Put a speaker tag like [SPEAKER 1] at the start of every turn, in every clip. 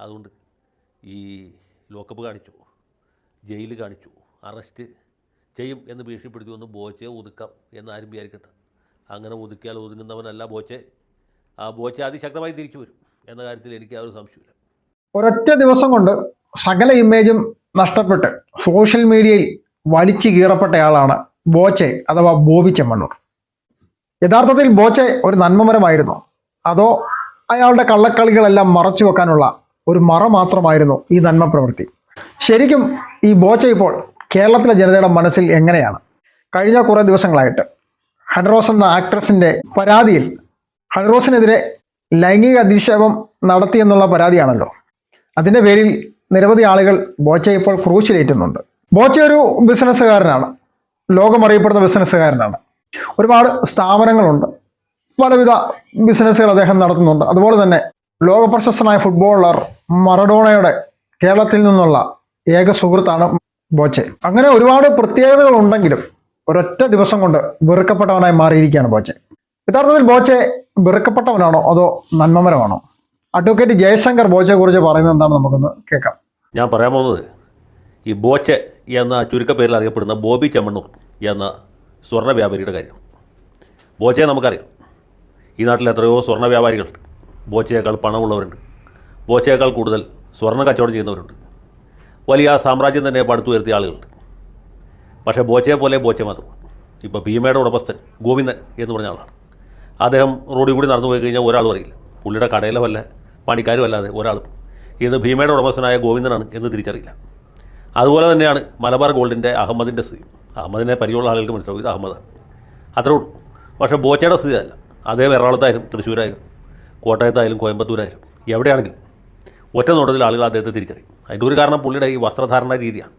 [SPEAKER 1] അതുകൊണ്ട് ഈ ലോക്കപ്പ് കാണിച്ചു ജയിൽ കാണിച്ചു അറസ്റ്റ് ചെയ്യും എന്ന് ഭീഷണിപ്പെടുത്തി ഒന്ന് ബോച്ചെ ഒതുക്കാം എന്ന് ആരും വിചാരിക്കട്ടെ അങ്ങനെ ഒതുക്കിയാൽ ഒതുങ്ങുന്നവനല്ല ബോച്ചെ. ആ ബോച്ചെ അതിശക്തമായി തിരിച്ചു വരും എന്ന കാര്യത്തിൽ എനിക്ക് ആ ഒരു സംശയമില്ല
[SPEAKER 2] ഒരൊറ്റ ദിവസം കൊണ്ട് സകല ഇമേജും നഷ്ടപ്പെട്ട് സോഷ്യൽ മീഡിയയിൽ വലിച്ചു കീറപ്പെട്ടയാളാണ് ബോച്ചെ അഥവാ ബോബി ചെമ്മണ്ണൂർ യഥാർത്ഥത്തിൽ ബോച്ചെ ഒരു നന്മമരമായിരുന്നു? അതോ അയാളുടെ കള്ളക്കളികളെല്ലാം മറച്ചു വെക്കാനുള്ള ഒരു മറ മാത്രമായിരുന്നു ഈ നന്മ പ്രവൃത്തി. ശരിക്കും ഈ ബോച്ച ഇപ്പോൾ കേരളത്തിലെ ജനതയുടെ മനസ്സിൽ എങ്ങനെയാണ്? കഴിഞ്ഞ കുറേ ദിവസങ്ങളായിട്ട് ഹൺറോസ് എന്ന ആക്ട്രസിന്റെ പരാതിയിൽ ഹൺറോസിനെതിരെ ലൈംഗിക അധിക്ഷേപം നടത്തിയെന്നുള്ള പരാതിയാണല്ലോ. അതിന്റെ പേരിൽ നിരവധി ആളുകൾ ബോച്ച ഇപ്പോൾ ക്രൂശിലേറ്റുന്നുണ്ട്. ബോച്ച ഒരു ബിസിനസ്സുകാരനാണ് ലോകമറിയപ്പെടുന്ന ബിസിനസ്സുകാരനാണ് ഒരുപാട് സ്ഥാപനങ്ങളുണ്ട്. പലവിധ ബിസിനസ്സുകൾ അദ്ദേഹം നടത്തുന്നുണ്ട്. അതുപോലെ തന്നെ ലോകപ്രശസ്തനായ ഫുട്ബോളർ മറഡോണയുടെ കേരളത്തിൽ നിന്നുള്ള ഏക സുഹൃത്താണ് ബോച്ചെ. അങ്ങനെ ഒരുപാട് പ്രത്യേകതകൾ ഉണ്ടെങ്കിലും ഒരൊറ്റ ദിവസം കൊണ്ട് വെറുക്കപ്പെട്ടവനായി മാറിയിരിക്കുകയാണ് ബോച്ചെ. യഥാർത്ഥത്തിൽ ബോച്ചെ വെറുക്കപ്പെട്ടവനാണോ അതോ നന്മമരമാണോ? അഡ്വക്കേറ്റ് ജയശങ്കർ ബോച്ചയെ കുറിച്ച് പറയുന്നത് എന്താണെന്ന് നമുക്കൊന്ന് കേൾക്കാം.
[SPEAKER 1] ഞാൻ പറയാൻ പോകുന്നത് ഈ ബോച്ചെ എന്ന ചുരുക്കപ്പേരിൽ അറിയപ്പെടുന്ന ബോബി ചെമ്മണ്ണൂർ എന്ന സ്വർണ വ്യാപാരിയുടെ കാര്യം. ബോച്ചയെ നമുക്കറിയാം. ഈ നാട്ടിൽ എത്രയോ സ്വർണ വ്യാപാരികളുണ്ട്. ബോച്ചയേക്കാൾ പണമുള്ളവരുണ്ട്. ബോച്ചയേക്കാൾ കൂടുതൽ സ്വർണ കച്ചവടം ചെയ്യുന്നവരുണ്ട്. വലിയ സാമ്രാജ്യം തന്നെ പടുത്തുയർത്തിയ ആളുകളുണ്ട്. പക്ഷേ ബോച്ചയെ പോലെ ബോച്ച മാത്രം. ഇപ്പോൾ ഭീമയുടെ ഉടമസ്ഥൻ ഗോവിന്ദൻ എന്ന് പറഞ്ഞ ആളാണ്. അദ്ദേഹം റോഡിൽ കൂടി നടന്നു പോയി കഴിഞ്ഞാൽ ഒരാളും അറിയില്ല. പുള്ളിയുടെ കടയിലെ വല്ല പണിക്കാരും അല്ലാതെ ഒരാളും. ഇന്ന് ഭീമയുടെ ഉടമസ്ഥനായ ഗോവിന്ദനാണ് എന്ന് തിരിച്ചറിയില്ല. അതുപോലെ തന്നെയാണ് മലബാർ ഗോൾഡിന്റെ അഹമ്മദിന്റെ സ്ഥിതി. അഹമ്മദിനെ പരിചയമുള്ള ആളുകൾക്ക് മനസ്സിലാവും ഇത് അഹമ്മദാണ്. അത്രേ ഉള്ളൂ. പക്ഷേ ബോച്ചയുടെ സ്ഥിതി അല്ല അദ്ദേഹം എറണാകുളത്തായാലും തൃശ്ശൂരായാലും കോട്ടയത്തായാലും കോയമ്പത്തൂരായാലും എവിടെയാണെങ്കിലും ഒറ്റ നോട്ടത്തിൽ ആളുകൾ അദ്ദേഹത്തെ തിരിച്ചറിയും. അതിന്റെ ഒരു കാരണം പുള്ളിയുടെ ഈ വസ്ത്രധാരണ രീതിയാണ്.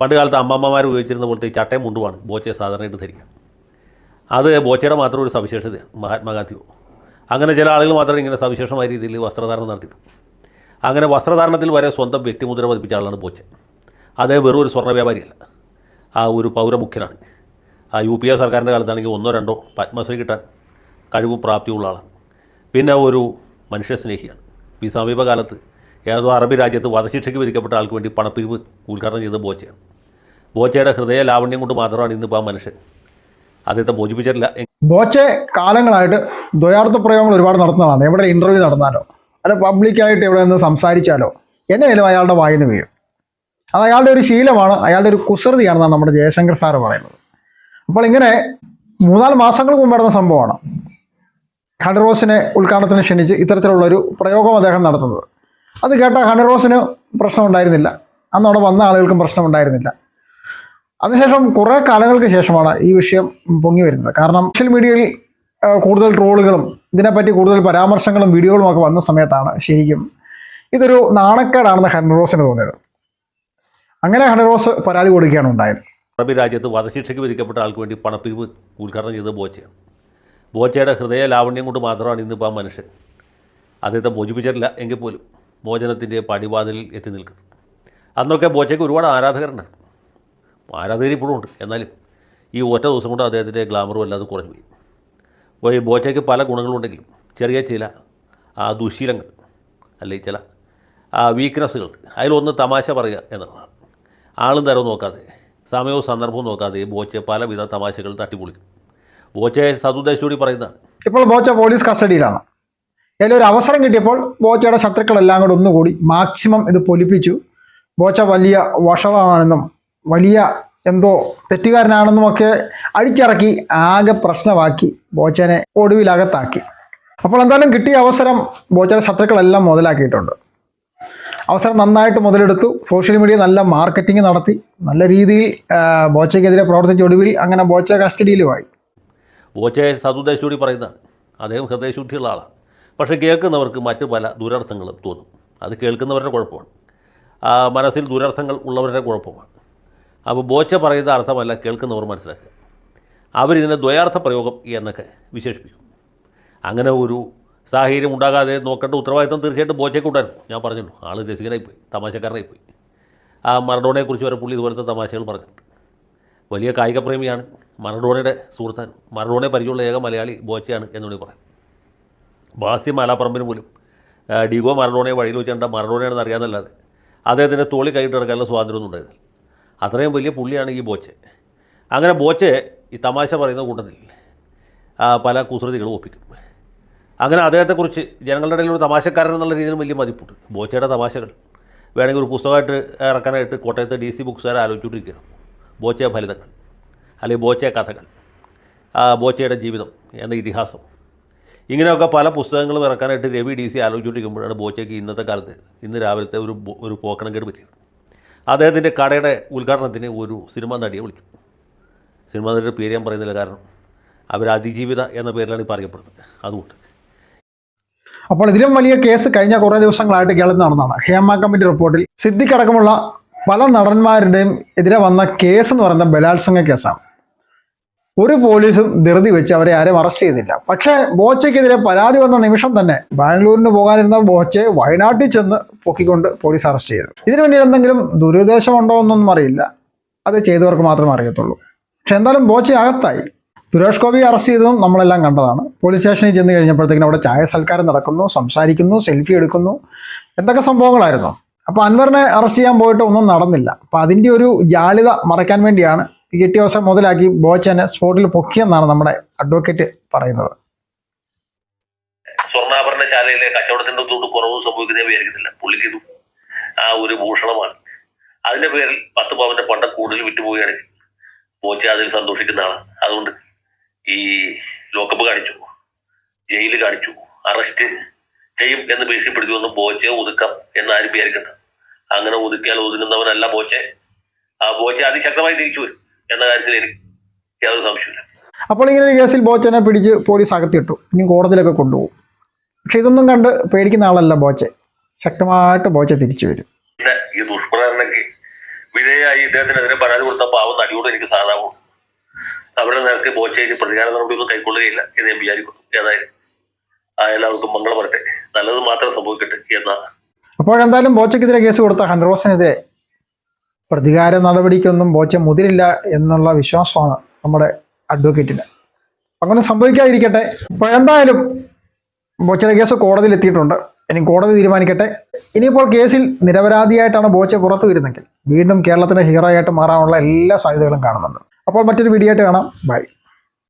[SPEAKER 1] പണ്ട് കാലത്ത് അമ്മമ്മമാർ ഉപയോഗിച്ചിരുന്ന പോലത്തെ ചട്ടയും മുണ്ടുമാണ് ബോച്ചയെ സാധാരണയായിട്ട് ധരിക്കുക അത് ബോച്ചയുടെ മാത്രം ഒരു സവിശേഷതയാണ് മഹാത്മാഗാന്ധിയോ. അങ്ങനെ ചില ആളുകൾ മാത്രമേ ഇങ്ങനെ സവിശേഷമായ രീതിയിൽ വസ്ത്രധാരണം നടത്തിയിട്ടുള്ളൂ അങ്ങനെ വസ്ത്രധാരണത്തിൽ വരെ സ്വന്തം വ്യക്തിമുദ്ര പതിപ്പിച്ച ആളാണ് ബോച്ച. അദ്ദേഹം വെറും ഒരു സ്വർണ വ്യാപാരിയല്ല. ആ ഒരു പൗരമുഖ്യനാണ്. ആ യു പി എ സർക്കാരിന്റെ കാലത്താണെങ്കിൽ ഒന്നോ രണ്ടോ പത്മശ്രീ കിട്ടാൻ കഴിവും പ്രാപ്തിയുള്ള ആളാണ്. പിന്നെ ഒരു മനുഷ്യസ്നേഹിയാണ് ഈ സമീപകാലത്ത് ഏതോ അറബി രാജ്യത്ത് വധശിക്ഷയ്ക്ക് വിധിക്കപ്പെട്ട ആൾക്ക് വേണ്ടി പണപ്പിരിവ് ഉദ്ഘാടനം ചെയ്ത ബോച്ചയാണ്. ബോച്ചയുടെ ഹൃദയ ലാവണ്യം കൊണ്ട് മാത്രമാണ് ഇന്നിപ്പോൾ ആ മനുഷ്യൻ അദ്ദേഹത്തെ മോചിപ്പിച്ചിട്ടില്ല.
[SPEAKER 2] ബോച്ചെ കാലങ്ങളായിട്ട് ദ്വയാർത്ഥ പ്രയോഗങ്ങൾ ഒരുപാട് നടത്തുന്നതാണ്. എവിടെ ഇന്റർവ്യൂ നടന്നാലോ അല്ല പബ്ലിക്കായിട്ട് എവിടെ നിന്ന് സംസാരിച്ചാലോ എന്നായാലും അയാളുടെ വായിന്ന് വീഴും. അത് അയാളുടെ ഒരു ശീലമാണ് അയാളുടെ ഒരു കുസൃതിയാണെന്നാണ് നമ്മുടെ ജയശങ്കർ സാറ് പറയുന്നത്. അപ്പോൾ ഇങ്ങനെ മൂന്നാൽ മാസങ്ങൾക്ക് മുമ്പ് നടന്ന സംഭവമാണ്. ഹണിറോസിനെ ഉദ്ഘാടനത്തിന് ക്ഷണിച്ച് ഇത്തരത്തിലുള്ള ഒരു പ്രയോഗം അദ്ദേഹം നടത്തുന്നത്. അത് കേട്ട ഹണിറോസിന് പ്രശ്നമുണ്ടായിരുന്നില്ല. അന്ന് അവിടെ വന്ന ആളുകൾക്കും പ്രശ്നമുണ്ടായിരുന്നില്ല. അതിനുശേഷം കുറേ കാലങ്ങൾക്ക് ശേഷമാണ് ഈ വിഷയം പൊങ്ങി വരുന്നത്. കാരണം സോഷ്യൽ മീഡിയയിൽ കൂടുതൽ ട്രോളുകളും ഇതിനെപ്പറ്റി കൂടുതൽ പരാമർശങ്ങളും വീഡിയോകളും ഒക്കെ വന്ന സമയത്താണ് ശരിക്കും ഇതൊരു നാണക്കേടാണെന്ന് ഹൺറോസിന് തോന്നിയത്. അങ്ങനെ ഹൺറോസ് പരാതി കൊടുക്കുകയാണ് ഉണ്ടായത്.
[SPEAKER 1] അറബി രാജ്യത്ത് വധശിക്ഷയ്ക്ക് വിധിക്കപ്പെട്ട ആൾക്ക് വേണ്ടി പണപ്പിരിവ് ഉദ്ഘാടനം ചെയ്തത് ബോച്ചയാണ്. ബോച്ചയുടെ ഹൃദയ ലാവണ്യം കൊണ്ട് മാത്രമാണ് ഇന്നിപ്പോൾ ആ മനുഷ്യൻ. അദ്ദേഹത്തെ മോചിപ്പിച്ചിട്ടില്ല എങ്കിൽ പോലും മോചനത്തിന്റെ പടിവാതിലിൽ എത്തി നിൽക്കുന്നത് അന്നൊക്കെ ബോച്ചയ്ക്ക് ഒരുപാട് ആരാധകരുണ്ട്. ആരാധകർ ഇപ്പോഴും ഉണ്ട്. എന്നാലും ഈ ഒറ്റ ദിവസം കൊണ്ട് അദ്ദേഹത്തിന്റെ ഗ്ലാമറും അല്ലാതെ കുറഞ്ഞു പോയി അപ്പോൾ ഈ ബോച്ചയ്ക്ക് പല ഗുണങ്ങളുണ്ടെങ്കിലും ചെറിയ ചില ആ ദുശീലങ്ങൾ അല്ലെങ്കിൽ ചില ആ വീക്ക്നെസ്സുകൾ അതിലൊന്ന് തമാശ പറയുക എന്നുള്ളതാണ്. ആളും തരവും നോക്കാതെ സമയവും സന്ദർഭവും നോക്കാതെ ബോച്ചെ പലവിധ തമാശകൾ തട്ടിപ്പൊളിക്കും. ബോച്ചയെ സതുദ്ദേശത്തോടി പറയുന്നതാണ്.
[SPEAKER 2] ഇപ്പോൾ ബോച്ച പോലീസ് കസ്റ്റഡിയിലാണ്. ഇതിലൊരു അവസരം കിട്ടിയപ്പോൾ ബോച്ചയുടെ ശത്രുക്കളെല്ലാം കൂടെ ഒന്നുകൂടി മാക്സിമം ഇത് പൊലിപ്പിച്ചു. ബോച്ച വലിയ വഷളാണെന്നും വലിയ എന്തോ തെറ്റുകാരനാണെന്നും ഒക്കെ അടിച്ചിറക്കി ആകെ പ്രശ്നമാക്കി ബോച്ചനെ ഒടുവിലകത്താക്കി. അപ്പോൾ എന്തായാലും കിട്ടിയ അവസരം ബോച്ചയുടെ ശത്രുക്കളെല്ലാം മുതലാക്കിയിട്ടുണ്ട്. അവസരം നന്നായിട്ട് മുതലെടുത്തു. സോഷ്യൽ മീഡിയ നല്ല മാർക്കറ്റിംഗ് നടത്തി. നല്ല രീതിയിൽ ബോച്ചയ്ക്കെതിരെ പ്രവർത്തിച്ച ഒടുവിൽ അങ്ങനെ ബോച്ച കസ്റ്റഡിയിലുമായി.
[SPEAKER 1] ബോച്ചയെ സതുദ്ദേശത്തോടി പറയുന്നതാണ്. അദ്ദേഹം ഹൃദയശുദ്ധിയുള്ള ആളാണ്. പക്ഷേ കേൾക്കുന്നവർക്ക് മറ്റ് പല ദുരർത്ഥങ്ങളും തോന്നും. അത് കേൾക്കുന്നവരുടെ കുഴപ്പമാണ്. മനസ്സിൽ ദുരർത്ഥങ്ങൾ ഉള്ളവരുടെ കുഴപ്പമാണ്. അപ്പോൾ ബോച്ച പറയുന്ന അർത്ഥമല്ല കേൾക്കുന്നവർ മനസ്സിലാക്കുക. അവരിതിനെ ദ്വയാർത്ഥ പ്രയോഗം എന്നൊക്കെ വിശേഷിപ്പിക്കും. അങ്ങനെ ഒരു സാഹചര്യം ഉണ്ടാകാതെ നോക്കേണ്ട ഉത്തരവാദിത്വം തീർച്ചയായിട്ടും ബോച്ചയ്ക്ക് ഉണ്ടായിരുന്നു. ഞാൻ പറഞ്ഞല്ലോ ആൾ രസികനായിപ്പോയി തമാശക്കാരനായിപ്പോയി. തമാശക്കാരനായി പോയി ആ മറഡോണയെക്കുറിച്ച് വരെ പുള്ളി ഇതുപോലത്തെ തമാശകൾ പറഞ്ഞിട്ടുണ്ട്. വലിയ കായിക പ്രേമിയാണ്. മറഡോണയുടെ സുഹൃത്താൻ. മറഡോണയെ പരിചയമുള്ള ഏക മലയാളി ബോച്ചയാണ് എന്നുകൂടി പറയാം. ബാസി മാലാപ്പറമ്പിന് പോലും ഡിഗോ മറഡോണയെ വഴിയിൽ വെച്ച് കണ്ട മറഡോണയാണെന്ന് അറിയാമെന്നല്ലാതെ അദ്ദേഹത്തിന്റെ തോളി കൈയിട്ട് കിടക്കാനുള്ള സ്വാതന്ത്ര്യമൊന്നും ഉണ്ടായിരുന്നില്ല അത്രയും വലിയ പുള്ളിയാണ് ഈ ബോച്ചെ. അങ്ങനെ ബോച്ചെ ഈ തമാശ പറയുന്ന കൂട്ടത്തിൽ പല കുസൃതികളും ഒപ്പിക്കും. അങ്ങനെ അദ്ദേഹത്തെക്കുറിച്ച് ജനങ്ങളുടെ ഇടയിൽ ഒരു തമാശക്കാരൻ എന്നുള്ള രീതിയിൽ വലിയ മതിപ്പുണ്ട്. ബോച്ചയുടെ തമാശകൾ. വേണമെങ്കിൽ ഒരു പുസ്തകമായിട്ട് ഇറക്കാനായിട്ട് കോട്ടയത്തെ ഡി സി ബുക്സുകാർ ആലോചിച്ചുകൊണ്ടിരിക്കുകയാണ്. ബോച്ചയ ഫലിതങ്ങൾ അല്ലെങ്കിൽ ബോച്ചയ കഥകൾ ബോച്ചയുടെ ജീവിതം എന്ന ഇതിഹാസം. ഇങ്ങനെയൊക്കെ പല പുസ്തകങ്ങളും ഇറക്കാനായിട്ട് രവി ഡി സി ആലോചിച്ചുകൊണ്ടിരിക്കുമ്പോഴാണ് ബോച്ചയ്ക്ക് ഇന്നത്തെ കാലത്ത് ഇന്ന് രാവിലത്തെ ഒരു ഒരു പോക്കണം കേട് പറ്റിയത്. അദ്ദേഹത്തിന്റെ കടയുടെ ഉദ്ഘാടനത്തിന് ഒരു സിനിമാ നടിയെ വിളിച്ചു. സിനിമാ നടിയുടെ പേര് ഞാൻ പറയുന്നില്ല കാരണം അവർ അതിജീവിത എന്ന പേരിലാണ് ഇപ്പോൾ അറിയപ്പെടുന്നത്. അതുകൊണ്ട്.
[SPEAKER 2] അപ്പോൾ ഇതിലും വലിയ കേസ് കഴിഞ്ഞ കുറേ ദിവസങ്ങളായിട്ട് കേരളത്തിൽ നടന്നതാണ്. ഹേമ കമ്മിറ്റി റിപ്പോർട്ടിൽ സിദ്ദിഖ് അടക്കമുള്ള പല നടന്മാരുടെയും എതിരെ വന്ന കേസ് എന്ന് പറയുന്നത് ബലാത്സംഗ കേസാണ്. ഒരു പോലീസും ധൃതി വെച്ച് അവരെ ആരും അറസ്റ്റ് ചെയ്തില്ല പക്ഷേ ബോച്ചയ്ക്കെതിരെ പരാതി വന്ന നിമിഷം തന്നെ ബാംഗ്ലൂരിന് പോകാനിരുന്ന ബോച്ചയെ വയനാട്ടിൽ ചെന്ന് പൊക്കിക്കൊണ്ട് പോലീസ് അറസ്റ്റ് ചെയ്തു. ഇതിനു വേണ്ടി എന്തെങ്കിലും ദുരുദ്ദേശമുണ്ടോ എന്നൊന്നും അറിയില്ല. അത് ചെയ്തവർക്ക് മാത്രമേ അറിയത്തുള്ളൂ. പക്ഷെ എന്തായാലും ബോച്ച അകത്തായി. സുരേഷ് ഗോപി അറസ്റ്റ് ചെയ്തതും നമ്മളെല്ലാം കണ്ടതാണ്. പോലീസ് സ്റ്റേഷനിൽ ചെന്ന് കഴിഞ്ഞപ്പോഴത്തേക്കും അവിടെ ചായ സൽക്കാരം നടക്കുന്നു സംസാരിക്കുന്നു സെൽഫി എടുക്കുന്നു. എന്തൊക്കെ സംഭവങ്ങളായിരുന്നു? അപ്പോൾ അൻവറിനെ അറസ്റ്റ് ചെയ്യാൻ പോയിട്ട് ഒന്നും നടന്നില്ല. അപ്പോൾ അതിന്റെ ഒരു ജാളിത മറയ്ക്കാൻ വേണ്ടിയാണ് കിട്ടിയ അവസരം മുതലാക്കി ബോച്ചനെ സ്പോട്ടിൽ പൊക്കിയെന്നാണ് നമ്മുടെ അഡ്വക്കേറ്റ് പറയുന്നത്.
[SPEAKER 1] സ്വർണാഭരണശാലയിലെ കച്ചവടത്തിന്റെ തൊട്ട് കുറവ് സംഭവിക്കുന്നേ വിചാരിക്കുന്നില്ല പുള്ളിക്ക് ഇത് ആ ഒരു ഭൂഷണമാണ്. അതിന്റെ പേരിൽ പത്ത് പവന്റെ പണ്ട കൂടുതൽ വിറ്റുപോവുകയാണെങ്കിൽ ബോച്ച അതിൽ സന്തോഷിക്കുന്നതാണ് അതുകൊണ്ട് ഈ ലോക്കപ്പ് കാണിച്ചു. ജയിൽ കാണിച്ചു. അറസ്റ്റ് ചെയ്യും എന്ന് ഭീഷണിപ്പെടുത്തി ഒന്ന് ബോച്ചയെ ഒതുക്കാം എന്ന് ആരും വിചാരിക്കണ്ട. അങ്ങനെ ഒതുക്കിയാൽ ഒതുങ്ങുന്നവനല്ല ബോച്ചെ. ആ ബോച്ച അതിശക്തമായി തിരിച്ചു വരും എന്ന കാര്യത്തിൽ എനിക്ക് യാതൊരു സംശയമില്ല
[SPEAKER 2] അപ്പോൾ ഇങ്ങനെ ഒരു കേസിൽ ബോച്ചനെ പിടിച്ച് പോലീസ് അകത്തിട്ടു ഇനി കോടതിയിലൊക്കെ കൊണ്ടുപോകും. പക്ഷെ ഇതൊന്നും കണ്ട് പേടിക്കുന്ന ആളല്ല ബോച്ചെ. ശക്തമായിട്ട് ബോച്ച തിരിച്ചു വരും.
[SPEAKER 1] ഈ ദുഷ്പ്രചാരണക്ക് വിധേയായി ഇദ്ദേഹത്തിനെതിരെ പരാതി കൊടുത്ത പാവം നടിയോട് എനിക്ക് സാധാവും അവരുടെ നേരത്തെ ബോച്ചയിൽ പ്രതികാര നടപടിയൊന്നും കൈക്കൊള്ളുകയില്ല എന്ന് ഞാൻ വിചാരിക്കുന്നു. ഏതായാലും ആ എല്ലാവർക്കും മംഗളം വരട്ടെ നല്ലത് മാത്രം സംഭവിക്കട്ടെ എന്നാണ്
[SPEAKER 2] അപ്പോഴെന്തായാലും ബോച്ചയ്ക്കെതിരെ കേസ് കൊടുത്ത ഹൺറോസിനെതിരെ പ്രതികാര നടപടിക്കൊന്നും ബോച്ച മുതിരില്ല എന്നുള്ള വിശ്വാസമാണ് നമ്മുടെ അഡ്വക്കേറ്റിന്. അങ്ങനെ സംഭവിക്കാതിരിക്കട്ടെ. അപ്പോഴെന്തായാലും ബോച്ചയുടെ കേസ് കോടതിയിൽ എത്തിയിട്ടുണ്ട് ഇനി കോടതി തീരുമാനിക്കട്ടെ. ഇനിയിപ്പോൾ കേസിൽ നിരപരാധിയായിട്ടാണ് ബോച്ച പുറത്തു വരുന്നെങ്കിൽ വീണ്ടും കേരളത്തിന്റെ ഹീറോ ആയിട്ട് മാറാനുള്ള എല്ലാ സാധ്യതകളും കാണുന്നുണ്ട്. അപ്പോൾ മറ്റൊരു വീഡിയോ ആയിട്ട് കാണാം. ബൈ.